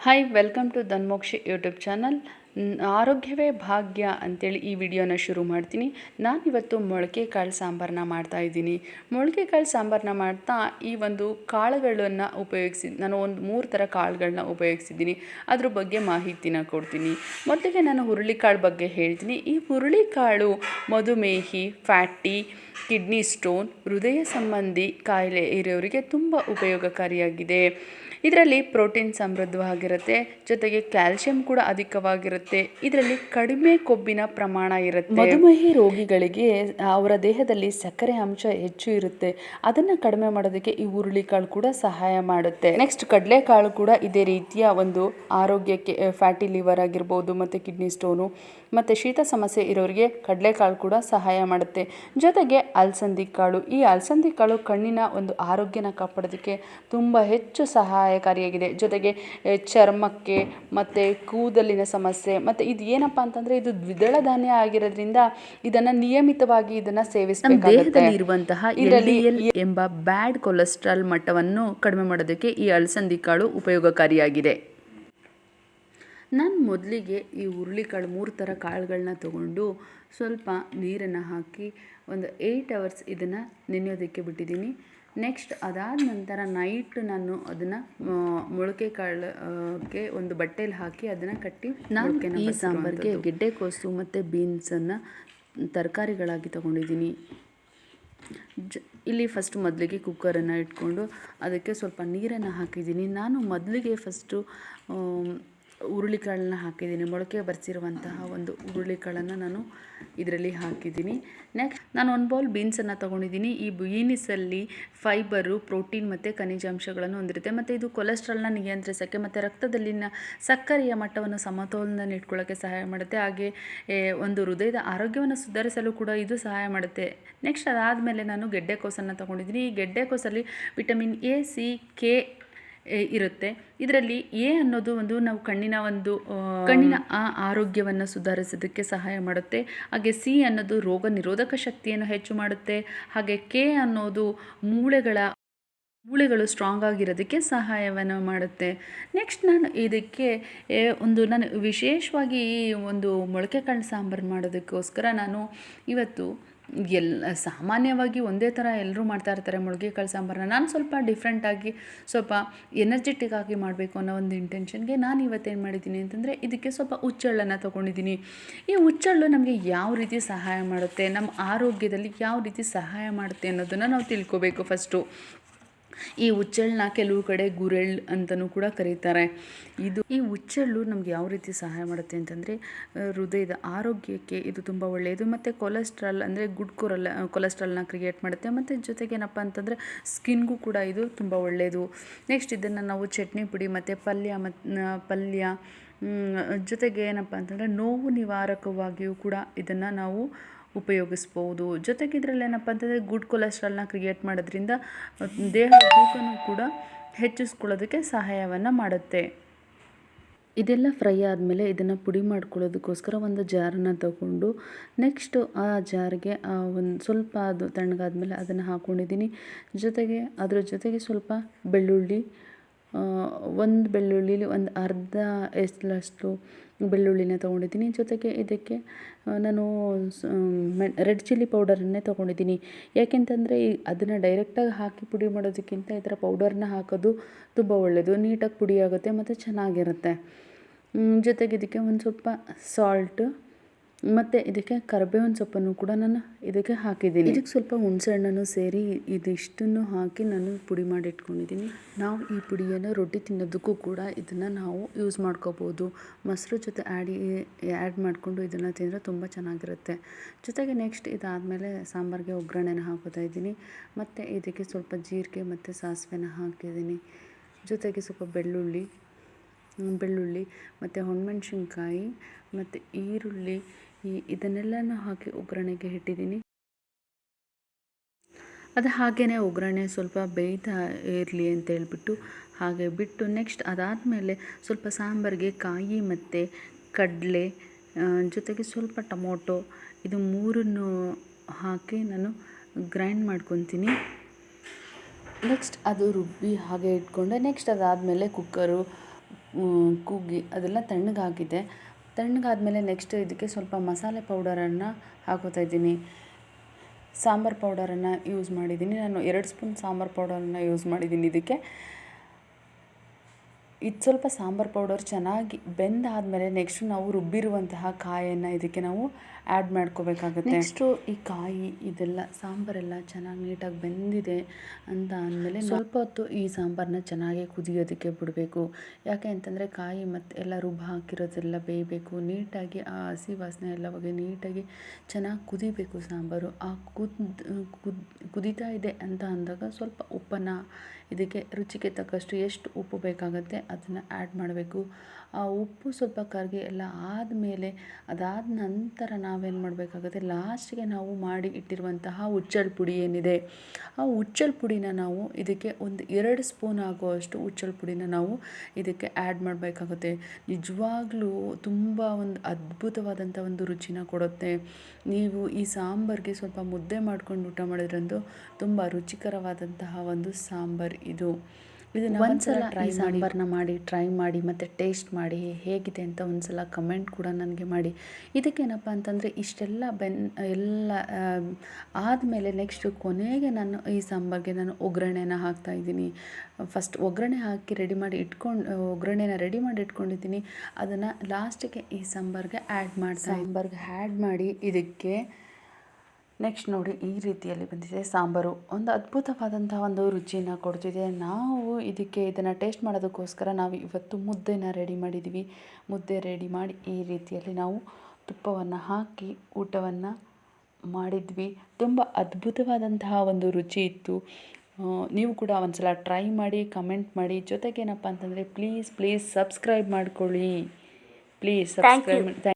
hi welcome to Dhanmokshi YouTube channel ಆರೋಗ್ಯವೇ ಭಾಗ್ಯ ಅಂತೇಳಿ ಈ ವಿಡಿಯೋನ ಶುರು ಮಾಡ್ತೀನಿ. ನಾನಿವತ್ತು ಮೊಳಕೆ ಕಾಳು ಸಾಂಬಾರನ್ನ ಮಾಡ್ತಾ ಇದ್ದೀನಿ. ಮೊಳಕೆ ಕಾಳು ಸಾಂಬಾರನ್ನ ಮಾಡ್ತಾ ಈ ಒಂದು ಕಾಳುಗಳನ್ನು ಉಪಯೋಗಿಸಿ, ನಾನು ಒಂದು ಮೂರು ಥರ ಕಾಳುಗಳನ್ನ ಉಪಯೋಗಿಸಿದ್ದೀನಿ. ಅದ್ರ ಬಗ್ಗೆ ಮಾಹಿತಿನ ಕೊಡ್ತೀನಿ. ಮೊದಲಿಗೆ ನಾನು ಹುರುಳಿಕಾಳು ಬಗ್ಗೆ ಹೇಳ್ತೀನಿ. ಈ ಹುರುಳಿಕಾಳು ಮಧುಮೇಹಿ, ಫ್ಯಾಟಿ, ಕಿಡ್ನಿ ಸ್ಟೋನ್, ಹೃದಯ ಸಂಬಂಧಿ ಕಾಯಿಲೆ ಇರೋರಿಗೆ ತುಂಬ ಉಪಯೋಗಕಾರಿಯಾಗಿದೆ. ಇದರಲ್ಲಿ ಪ್ರೋಟೀನ್ ಸಮೃದ್ಧವಾಗಿರುತ್ತೆ. ಜೊತೆಗೆ ಕ್ಯಾಲ್ಸಿಯಂ ಕೂಡ ಅಧಿಕವಾಗಿರುತ್ತೆ. ಇದರಲ್ಲಿ ಕಡಿಮೆ ಕೊಬ್ಬಿನ ಪ್ರಮಾಣ ಇರುತ್ತೆ. ಮಧುಮೇಹಿ ರೋಗಿಗಳಿಗೆ ಅವರ ದೇಹದಲ್ಲಿ ಸಕ್ಕರೆ ಅಂಶ ಹೆಚ್ಚು ಇರುತ್ತೆ. ಅದನ್ನು ಕಡಿಮೆ ಮಾಡೋದಕ್ಕೆ ಈ ಹುರುಳಿಕಾಳು ಕೂಡ ಸಹಾಯ ಮಾಡುತ್ತೆ. ನೆಕ್ಸ್ಟ್ ಕಡಲೆಕಾಳು ಕೂಡ ಇದೇ ರೀತಿಯ ಒಂದು ಆರೋಗ್ಯಕ್ಕೆ ಫ್ಯಾಟಿ ಲಿವರ್ ಆಗಿರ್ಬೋದು, ಮತ್ತು ಕಿಡ್ನಿ ಸ್ಟೋನು ಮತ್ತು ಶೀತ ಸಮಸ್ಯೆ ಇರೋರಿಗೆ ಕಡಲೆಕಾಳು ಕೂಡ ಸಹಾಯ ಮಾಡುತ್ತೆ. ಜೊತೆಗೆ ಅಲಸಂದಿ ಕಾಳು ಈ ಅಲಸಂದಿ ಕಾಳು ಕಣ್ಣಿನ ಒಂದು ಆರೋಗ್ಯನ ಕಾಪಾಡೋದಕ್ಕೆ ತುಂಬ ಹೆಚ್ಚು ಸಹಾಯಕಾರಿಯಾಗಿದೆ. ಜೊತೆಗೆ ಚರ್ಮಕ್ಕೆ, ಮತ್ತು ಕೂದಲಿನ ಸಮಸ್ಯೆ ಮತ್ತು ಇದು ಏನಪ್ಪ ಅಂತಂದ್ರೆ ಇದು ದ್ವಿದಳ ಧಾನ್ಯ ಆಗಿರೋದ್ರಿಂದ ಇದನ್ನ ನಿಯಮಿತವಾಗಿ ಇದನ್ನ ಸೇವಿಸಬೇಕಾಗುತ್ತೆ. ಇರುವಂತಹ ಎಂಬ ಬ್ಯಾಡ್ ಕೊಲೆಸ್ಟ್ರಾಲ್ ಮಟ್ಟವನ್ನು ಕಡಿಮೆ ಮಾಡೋದಕ್ಕೆ ಈ ಅಲಸಂದಿ ಕಾಳು ಉಪಯೋಗಕಾರಿಯಾಗಿದೆ. ನಾನು ಮೊದಲಿಗೆ ಈ ಹುರುಳಿಕಾಳು ಮೂರು ಥರ ಕಾಳುಗಳನ್ನ ತಗೊಂಡು ಸ್ವಲ್ಪ ನೀರನ್ನು ಹಾಕಿ ಒಂದು ಏಯ್ಟ್ ಅವರ್ಸ್ ಇದನ್ನು ನೆನೆಯೋದಕ್ಕೆ ಬಿಟ್ಟಿದ್ದೀನಿ. ನೆಕ್ಸ್ಟ್ ಅದಾದ ನಂತರ ನೈಟ್ ನಾನು ಅದನ್ನು ಮೊಳಕೆ ಕಾಳಕ್ಕೆ ಒಂದು ಬಟ್ಟೆಯಲ್ಲಿ ಹಾಕಿ ಅದನ್ನು ಕಟ್ಟಿ ನಾನು ಈ ಸಾಂಬಾರಿಗೆ ಗೆಡ್ಡೆಕೋಸು ಮತ್ತು ಬೀನ್ಸನ್ನು ತರಕಾರಿಗಳಾಗಿ ತಗೊಂಡಿದ್ದೀನಿ. ಜ ಇಲ್ಲಿ ಫಸ್ಟ್ ಮೊದಲಿಗೆ ಕುಕ್ಕರನ್ನು ಇಟ್ಕೊಂಡು ಅದಕ್ಕೆ ಸ್ವಲ್ಪ ನೀರನ್ನು ಹಾಕಿದ್ದೀನಿ. ನಾನು ಮೊದಲಿಗೆ ಫಸ್ಟು ಹುರುಳಿಕಾಳನ್ನ ಹಾಕಿದ್ದೀನಿ. ಮೊಳಕೆ ಬರ್ಸಿರುವಂತಹ ಒಂದು ಹುರುಳಿಕಾಳನ್ನು ನಾನು ಇದರಲ್ಲಿ ಹಾಕಿದ್ದೀನಿ. ನೆಕ್ಸ್ಟ್ ನಾನು ಒಂದು ಬೌಲ್ ಬೀನ್ಸನ್ನು ತೊಗೊಂಡಿದ್ದೀನಿ. ಈ ಬೀನಿಸಲ್ಲಿ ಫೈಬರು ಪ್ರೋಟೀನ್ ಮತ್ತು ಖನಿಜಾಂಶಗಳನ್ನು ಹೊಂದಿರುತ್ತೆ. ಮತ್ತು ಇದು ಕೊಲೆಸ್ಟ್ರಾಲ್ನ ನಿಯಂತ್ರಿಸೋಕ್ಕೆ ಮತ್ತು ರಕ್ತದಲ್ಲಿನ ಸಕ್ಕರೆಯ ಮಟ್ಟವನ್ನು ಸಮತೋಲನ ಇಟ್ಕೊಳ್ಳೋಕ್ಕೆ ಸಹಾಯ ಮಾಡುತ್ತೆ. ಹಾಗೆ ಒಂದು ಹೃದಯದ ಆರೋಗ್ಯವನ್ನು ಸುಧಾರಿಸಲು ಕೂಡ ಇದು ಸಹಾಯ ಮಾಡುತ್ತೆ. ನೆಕ್ಸ್ಟ್ ಅದಾದಮೇಲೆ ನಾನು ಗೆಡ್ಡೆಕೋಸನ್ನು ತೊಗೊಂಡಿದ್ದೀನಿ. ಈ ಗೆಡ್ಡೆಕೋಸಲ್ಲಿ ವಿಟಮಿನ್ ಎ ಸಿ ಕೆ ಇರುತ್ತೆ. ಇದರಲ್ಲಿ ಎ ಅನ್ನೋದು ಒಂದು ನಾವು ಕಣ್ಣಿನ ಒಂದು ಕಣ್ಣಿನ ಆ ಆರೋಗ್ಯವನ್ನು ಸುಧಾರಿಸೋದಕ್ಕೆ ಸಹಾಯ ಮಾಡುತ್ತೆ. ಹಾಗೆ ಸಿ ಅನ್ನೋದು ರೋಗ ನಿರೋಧಕ ಶಕ್ತಿಯನ್ನು ಹೆಚ್ಚು ಮಾಡುತ್ತೆ. ಹಾಗೆ ಕೆ ಅನ್ನೋದು ಮೂಳೆಗಳ ಮೂಳೆಗಳು ಸ್ಟ್ರಾಂಗ್ ಆಗಿರೋದಕ್ಕೆ ಸಹಾಯವನ್ನು ಮಾಡುತ್ತೆ. ನೆಕ್ಸ್ಟ್ ನಾನು ಇದಕ್ಕೆ ಒಂದು ನಾನು ವಿಶೇಷವಾಗಿ ಈ ಒಂದು ಮೊಳಕೆ ಕಾಳು ಸಾಂಬಾರು ಮಾಡೋದಕ್ಕೋಸ್ಕರ ನಾನು ಇವತ್ತು ಎಲ್ಲ ಸಾಮಾನ್ಯವಾಗಿ ಒಂದೇ ಥರ ಎಲ್ಲರೂ ಮಾಡ್ತಾ ಇರ್ತಾರೆ ಮುಳುಗಿ ಕಾಳು ಸಾಂಬಾರನ್ನ. ನಾನು ಸ್ವಲ್ಪ ಡಿಫ್ರೆಂಟಾಗಿ ಸ್ವಲ್ಪ ಎನರ್ಜೆಟಿಕ್ ಆಗಿ ಮಾಡಬೇಕು ಅನ್ನೋ ಒಂದು ಇಂಟೆನ್ಷನ್ಗೆ ನಾನು ಇವತ್ತೇನು ಮಾಡಿದ್ದೀನಿ ಅಂತಂದರೆ ಇದಕ್ಕೆ ಸ್ವಲ್ಪ ಹುಚ್ಚೆಳ್ಳನ್ನು ತೊಗೊಂಡಿದ್ದೀನಿ. ಈ ಹುಚ್ಚೆಳ್ಳು ನಮಗೆ ಯಾವ ರೀತಿ ಸಹಾಯ ಮಾಡುತ್ತೆ ನಮ್ಮ ಆರೋಗ್ಯದಲ್ಲಿ ಯಾವ ರೀತಿ ಸಹಾಯ ಮಾಡುತ್ತೆ ಅನ್ನೋದನ್ನು ನಾವು ತಿಳ್ಕೊಬೇಕು ಫಸ್ಟು ಈ ಹುಚ್ಚೆಳ್ಳನ್ನ ಕೆಲವು ಕಡೆ ಗುರೆಳ್ ಅಂತಲೂ ಕೂಡ ಕರೀತಾರೆ. ಇದು ಈ ಹುಚ್ಚೆಳ್ಳು ನಮ್ಗೆ ಯಾವ ರೀತಿ ಸಹಾಯ ಮಾಡುತ್ತೆ ಅಂತಂದರೆ ಹೃದಯದ ಆರೋಗ್ಯಕ್ಕೆ ಇದು ತುಂಬ ಒಳ್ಳೆಯದು. ಮತ್ತು ಕೊಲೆಸ್ಟ್ರಾಲ್ ಅಂದರೆ ಗುಡ್ ಕೊರಲ್ ಕೊಲೆಸ್ಟ್ರಾಲ್ನ ಕ್ರಿಯೇಟ್ ಮಾಡುತ್ತೆ. ಮತ್ತು ಜೊತೆಗೆ ಏನಪ್ಪ ಅಂತಂದರೆ, ಸ್ಕಿನ್ಗೂ ಕೂಡ ಇದು ತುಂಬ ಒಳ್ಳೆಯದು. ನೆಕ್ಸ್ಟ್ ಇದನ್ನು ನಾವು ಚಟ್ನಿ ಪುಡಿ, ಮತ್ತು ಪಲ್ಯ ಮತ್ತು ಪಲ್ಯ ಜೊತೆಗೆ ಏನಪ್ಪ ಅಂತಂದರೆ ನೋವು ನಿವಾರಕವಾಗಿಯೂ ಕೂಡ ಇದನ್ನು ನಾವು ಉಪಯೋಗಿಸ್ಬೋದು. ಜೊತೆಗೆ ಇದರಲ್ಲಿ ಏನಪ್ಪ ಅಂತಂದರೆ ಗುಡ್ ಕೊಲೆಸ್ಟ್ರಾಲ್ನ ಕ್ರಿಯೇಟ್ ಮಾಡೋದ್ರಿಂದ ದೇಹದ ತೂಕನೂ ಕೂಡ ಹೆಚ್ಚಿಸ್ಕೊಳ್ಳೋದಕ್ಕೆ ಸಹಾಯವನ್ನು ಮಾಡುತ್ತೆ. ಇದೆಲ್ಲ ಫ್ರೈ ಆದಮೇಲೆ ಇದನ್ನು ಪುಡಿ ಮಾಡ್ಕೊಳ್ಳೋದಕ್ಕೋಸ್ಕರ ಒಂದು ಜಾರನ್ನ ತಗೊಂಡು ನೆಕ್ಸ್ಟು ಆ ಜಾರ್ಗೆ ಒಂದು ಸ್ವಲ್ಪ ಅದು ತಣ್ಣಗಾದ್ಮೇಲೆ ಅದನ್ನು ಹಾಕ್ಕೊಂಡಿದ್ದೀನಿ ಜೊತೆಗೆ, ಅದರ ಜೊತೆಗೆ ಸ್ವಲ್ಪ ಬೆಳ್ಳುಳ್ಳಿ ಒಂದು ಬೆಳ್ಳುಳ್ಳಿಲಿ ಒಂದು ಅರ್ಧ ಎಸ್ಲಷ್ಟು ಬೆಳ್ಳುಳ್ಳಿನ ತೊಗೊಂಡಿದ್ದೀನಿ. ಜೊತೆಗೆ ಇದಕ್ಕೆ ನಾನು ರೆಡ್ ಚಿಲ್ಲಿ ಪೌಡರನ್ನೇ ತೊಗೊಂಡಿದ್ದೀನಿ. ಯಾಕೆಂತಂದರೆ ಅದನ್ನು ಡೈರೆಕ್ಟಾಗಿ ಹಾಕಿ ಪುಡಿ ಮಾಡೋದಕ್ಕಿಂತ ಈ ಥರ ಪೌಡರ್ನ ಹಾಕೋದು ತುಂಬ ಒಳ್ಳೆಯದು ನೀಟಾಗಿ ಪುಡಿ ಆಗುತ್ತೆ ಮತ್ತು ಚೆನ್ನಾಗಿರುತ್ತೆ. ಜೊತೆಗೆ ಇದಕ್ಕೆ ಒಂದು ಸ್ವಲ್ಪ ಸಾಲ್ಟ್ ಮತ್ತು ಇದಕ್ಕೆ ಕರಿಬೇವಿನ ಸೊಪ್ಪನ್ನು ಕೂಡ ನಾನು ಇದಕ್ಕೆ ಹಾಕಿದ್ದೀನಿ. ಇದಕ್ಕೆ ಸ್ವಲ್ಪ ಹುಣಸೆ ಹಣ್ಣನ್ನು ಸೇರಿ ಇದಿಷ್ಟನ್ನು ಹಾಕಿ ನಾನು ಪುಡಿ ಮಾಡಿ ಇಟ್ಕೊಂಡಿದ್ದೀನಿ. ನಾವು ಈ ಪುಡಿಯನ್ನು ರೊಟ್ಟಿ ತಿನ್ನೋದಕ್ಕೂ ಕೂಡ ಇದನ್ನು ನಾವು ಯೂಸ್ ಮಾಡ್ಕೋಬೋದು. ಮೊಸರು ಜೊತೆ ಆ್ಯಡ್ ಆ್ಯಡ್ ಮಾಡಿಕೊಂಡು ಇದನ್ನು ತಿಂದರೆ ತುಂಬ ಚೆನ್ನಾಗಿರುತ್ತೆ. ಜೊತೆಗೆ ನೆಕ್ಸ್ಟ್ ಇದಾದಮೇಲೆ ಸಾಂಬಾರಿಗೆ ಒಗ್ಗರಣೆನ ಹಾಕೋತಾ ಇದ್ದೀನಿ. ಮತ್ತು ಇದಕ್ಕೆ ಸ್ವಲ್ಪ ಜೀರಿಗೆ ಮತ್ತು ಸಾಸಿವೆನ ಹಾಕಿದ್ದೀನಿ. ಜೊತೆಗೆ ಸ್ವಲ್ಪ ಬೆಳ್ಳುಳ್ಳಿ ಬೆಳ್ಳುಳ್ಳಿ, ಮತ್ತು ಒಣಮೆಣ್ಸಿನ್ಕಾಯಿ ಮತ್ತು ಈರುಳ್ಳಿ ಈ ಇದನ್ನೆಲ್ಲನೂ ಹಾಕಿ ಒಗ್ಗರಣೆಗೆ ಇಟ್ಟಿದ್ದೀನಿ. ಅದು ಹಾಗೇ ಒಗ್ಗರಣೆ ಸ್ವಲ್ಪ ಬೇಯ್ತಾ ಇರಲಿ ಅಂತ ಹೇಳ್ಬಿಟ್ಟು ಹಾಗೆ ಬಿಟ್ಟು ನೆಕ್ಸ್ಟ್ ಅದಾದಮೇಲೆ ಸ್ವಲ್ಪ ಸಾಂಬಾರಿಗೆ ಕಾಯಿ ಮತ್ತು ಕಡಲೆ ಜೊತೆಗೆ ಸ್ವಲ್ಪ ಟೊಮೊಟೊ ಇದು ಮೂರನ್ನು ಹಾಕಿ ನಾನು ಗ್ರೈಂಡ್ ಮಾಡ್ಕೊತೀನಿ. ನೆಕ್ಸ್ಟ್ ಅದು ರುಬ್ಬಿ ಹಾಗೆ ಇಟ್ಕೊಂಡೆ. ನೆಕ್ಸ್ಟ್ ಅದಾದಮೇಲೆ ಕುಕ್ಕರು ಕುಗ್ಗಿ ಕೂಗಿ ಅದೆಲ್ಲ ತಣ್ಣಗಾಗಿದೆ. ತಣ್ಣಗಾದ್ಮೇಲೆ ನೆಕ್ಸ್ಟ್ ಇದಕ್ಕೆ ಸ್ವಲ್ಪ ಮಸಾಲೆ ಪೌಡರನ್ನು ಹಾಕೋತಾ ಇದ್ದೀನಿ. ಸಾಂಬಾರು ಪೌಡರನ್ನು ಯೂಸ್ ಮಾಡಿದ್ದೀನಿ. ನಾನು ಎರಡು ಸ್ಪೂನ್ ಸಾಂಬಾರು ಪೌಡರನ್ನು ಯೂಸ್ ಮಾಡಿದ್ದೀನಿ ಇದಕ್ಕೆ. ಇದು ಸ್ವಲ್ಪ ಸಾಂಬಾರು ಪೌಡರ್ ಚೆನ್ನಾಗಿ ಬೆಂದಾದಮೇಲೆ ನೆಕ್ಸ್ಟ್ ನಾವು ರುಬ್ಬಿರುವಂತಹ ಕಾಯನ್ನು ಇದಕ್ಕೆ ನಾವು ಆ್ಯಡ್ ಮಾಡ್ಕೋಬೇಕಾಗುತ್ತೆ. ನೆಕ್ಸ್ಟು ಈ ಕಾಯಿ ಇದೆಲ್ಲ ಸಾಂಬಾರೆಲ್ಲ ಚೆನ್ನಾಗಿ ನೀಟಾಗಿ ಬೆಂದಿದೆ ಅಂತ ಅಂದಮೇಲೆ ಸ್ವಲ್ಪ ಹೊತ್ತು ಈ ಸಾಂಬಾರನ್ನ ಚೆನ್ನಾಗಿ ಕುದಿಯೋದಕ್ಕೆ ಬಿಡಬೇಕು. ಯಾಕೆ ಅಂತಂದರೆ ಕಾಯಿ ಮತ್ತು ಎಲ್ಲ ರುಬ್ಬ ಹಾಕಿರೋದೆಲ್ಲ ಬೇಯಬೇಕು. ನೀಟಾಗಿ ಆ ಹಸಿ ವಾಸನೆ ಎಲ್ಲ ಹೋಗಿ ನೀಟಾಗಿ ಚೆನ್ನಾಗಿ ಕುದಿಬೇಕು ಸಾಂಬಾರು. ಆ ಕುದ್ ಕುದ್ ಕುದೀತಾ ಇದೆ ಅಂತ ಅಂದಾಗ ಸ್ವಲ್ಪ ಉಪ್ಪನ್ನು ಇದಕ್ಕೆ ರುಚಿಗೆ ತಕ್ಕಷ್ಟು ಎಷ್ಟು ಉಪ್ಪು ಬೇಕಾಗುತ್ತೆ ಅದನ್ನು ಆ್ಯಡ್ ಮಾಡಬೇಕು. ಆ ಉಪ್ಪು ಸ್ವಲ್ಪ ಕರಗಿ ಎಲ್ಲ ಆದಮೇಲೆ ಅದಾದ ನಂತರ ನಾವೇನು ಮಾಡಬೇಕಾಗುತ್ತೆ ಲಾಸ್ಟಿಗೆ ನಾವು ಮಾಡಿ ಇಟ್ಟಿರುವಂತಹ ಉಚ್ಚಲ್ ಪುಡಿ ಏನಿದೆ, ಆ ಉಚ್ಚಲ್ ಪುಡಿನ ನಾವು ಇದಕ್ಕೆ ಒಂದು ಎರಡು ಸ್ಪೂನ್ ಆಗುವಷ್ಟು ಉಚ್ಚಲ್ ಪುಡಿನ ನಾವು ಇದಕ್ಕೆ ಆ್ಯಡ್ ಮಾಡಬೇಕಾಗುತ್ತೆ. ನಿಜವಾಗ್ಲೂ ತುಂಬ ಒಂದು ಅದ್ಭುತವಾದಂಥ ಒಂದು ರುಚಿನ ಕೊಡುತ್ತೆ. ನೀವು ಈ ಸಾಂಬಾರಿಗೆ ಸ್ವಲ್ಪ ಮುದ್ದೆ ಮಾಡ್ಕೊಂಡು ಊಟ ಮಾಡಿದ್ರಂತೂ ತುಂಬ ರುಚಿಕರವಾದಂತಹ ಒಂದು ಸಾಂಬಾರು ಇದು. ಇದನ್ನ ಒಂದ್ಸಲ ಟ್ರೈ ಸಾಂಬಾರನ್ನ ಮಾಡಿ. ಟ್ರೈ ಮಾಡಿ ಮತ್ತು ಟೇಸ್ಟ್ ಮಾಡಿ ಹೇಗಿದೆ ಅಂತ ಒಂದ್ಸಲ ಕಮೆಂಟ್ ಕೂಡ ನನಗೆ ಮಾಡಿ. ಇದಕ್ಕೇನಪ್ಪ ಅಂತಂದರೆ ಇಷ್ಟೆಲ್ಲ ಬೆನ್ ಎಲ್ಲ ಆದಮೇಲೆ ನೆಕ್ಸ್ಟ್ ಕೊನೆಗೆ ನಾನು ಈ ಸಾಂಬಾರಿಗೆ ನಾನು ಒಗ್ಗರಣೆನ ಹಾಕ್ತಾ ಇದ್ದೀನಿ. ಫಸ್ಟ್ ಒಗ್ಗರಣೆ ಹಾಕಿ ರೆಡಿ ಮಾಡಿ ಇಟ್ಕೊಂಡು ಒಗ್ಗರಣೆನ ರೆಡಿ ಮಾಡಿ ಇಟ್ಕೊಂಡಿದ್ದೀನಿ. ಅದನ್ನು ಲಾಸ್ಟಿಗೆ ಈ ಸಾಂಬಾರಿಗೆ ಆ್ಯಡ್ ಮಾಡಿ ಸಾಂಬಾರ್ಗೆ ಆ್ಯಡ್ ಮಾಡಿ ಇದಕ್ಕೆ ನೆಕ್ಸ್ಟ್ ನೋಡಿ ಈ ರೀತಿಯಲ್ಲಿ ಬಂದಿದೆ ಸಾಂಬಾರು. ಒಂದು ಅದ್ಭುತವಾದಂಥ ಒಂದು ರುಚಿಯನ್ನು ಕೊಡ್ತಿದೆ. ನಾವು ಇದಕ್ಕೆ ಇದನ್ನು ಟೇಸ್ಟ್ ಮಾಡೋದಕ್ಕೋಸ್ಕರ ನಾವು ಇವತ್ತು ಮುದ್ದೆನ ರೆಡಿ ಮಾಡಿದ್ದೀವಿ ಮುದ್ದೆ ರೆಡಿ ಮಾಡಿ ಈ ರೀತಿಯಲ್ಲಿ ನಾವು ತುಪ್ಪವನ್ನು ಹಾಕಿ ಊಟವನ್ನು ಮಾಡಿದ್ವಿ. ತುಂಬ ಅದ್ಭುತವಾದಂತಹ ಒಂದು ರುಚಿ ಇತ್ತು. ನೀವು ಕೂಡ ಒಂದ್ಸಲ ಟ್ರೈ ಮಾಡಿ ಕಮೆಂಟ್ ಮಾಡಿ. ಜೊತೆಗೇನಪ್ಪ ಅಂತಂದರೆ ಪ್ಲೀಸ್ ಪ್ಲೀಸ್ ಸಬ್ಸ್ಕ್ರೈಬ್ ಮಾಡ್ಕೊಳ್ಳಿ. Please subscribe